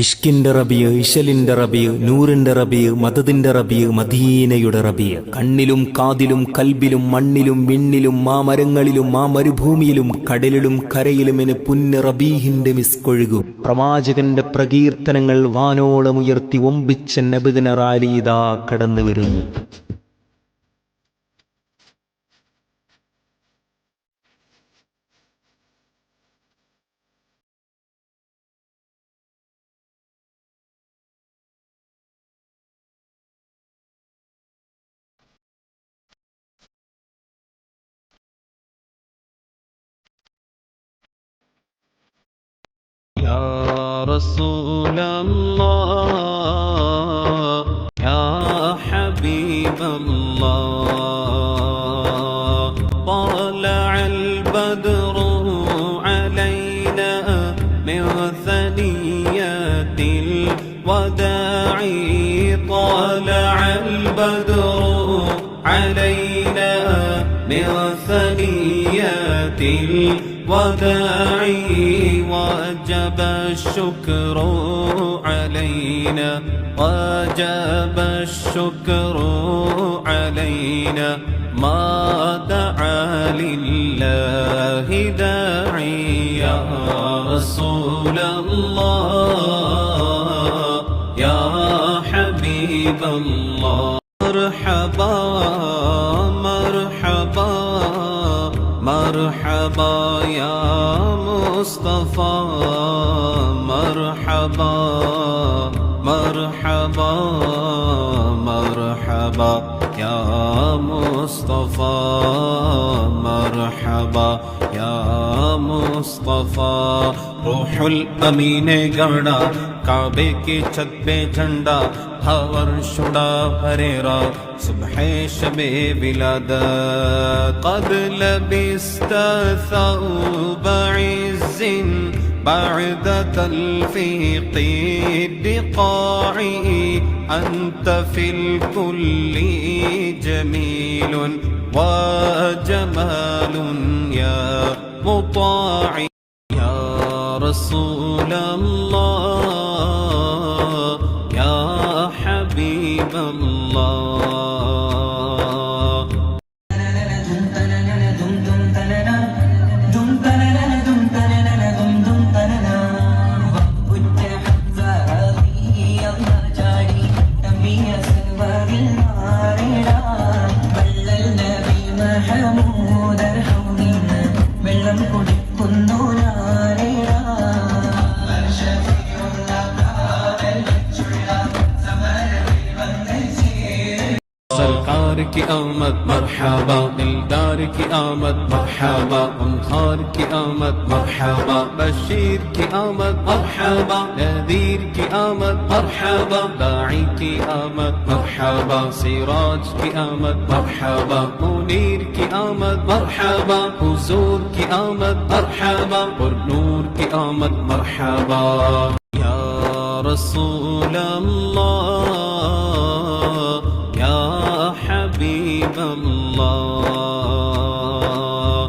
ഇഷ്കിന്റെ റബിയ് ഇശലിന്റെ റബിയ് നൂറിന്റെ റബിയ് മതതിന്റെ റബിയ് മദീനയുടെ റബിയ്. കണ്ണിലും കാതിലും കൽബിലും മണ്ണിലും വിണ്ണിലും മാ മരങ്ങളിലും മരുഭൂമിയിലും കടലിലും കരയിലും എന് പുന്ന റബീഹിന്റെ മിസ്കൊഴുകും. പ്രവാചകന്റെ പ്രകീർത്തനങ്ങൾ വാനോളമുയർത്തി ഒമ്പിച്ച നബിദിന റാലി ഇതാ കടന്നു വരുന്നു رسول الله. يا حبيب الله طلع البدر علينا من ثنيات الوداع. طلع البدر علينا من ثنيات الوداع وجب الشكر علينا. وجب الشكر علينا. ما دعا لله داعي يا رسول الله. يا حبيب الله. مرحبا يا مصطفى مرحبا مرحبا. مرحبا يا مصطفى مرحبا يا مصطفى روح الأمين गढ़ा काबे की छत पे झंडा हवर शुड़ा हरेरा सुबह शबे विलाद قد لبست ثوب عز بعد تلفيق الدقاع أنت في الكل جميل وجمال يا مطاع يا رسول الله. وقارك آمد مرحبا دلدارك آمد مرحبا أنخارك آمد مرحبا بشيرك آمد مرحبا نذيرك آمد مرحبا داعيك آمد مرحبا سراجك آمد مرحبا منيرك آمد مرحبا حضورك آمد مرحبا نورك آمد مرحبا يا رسول الله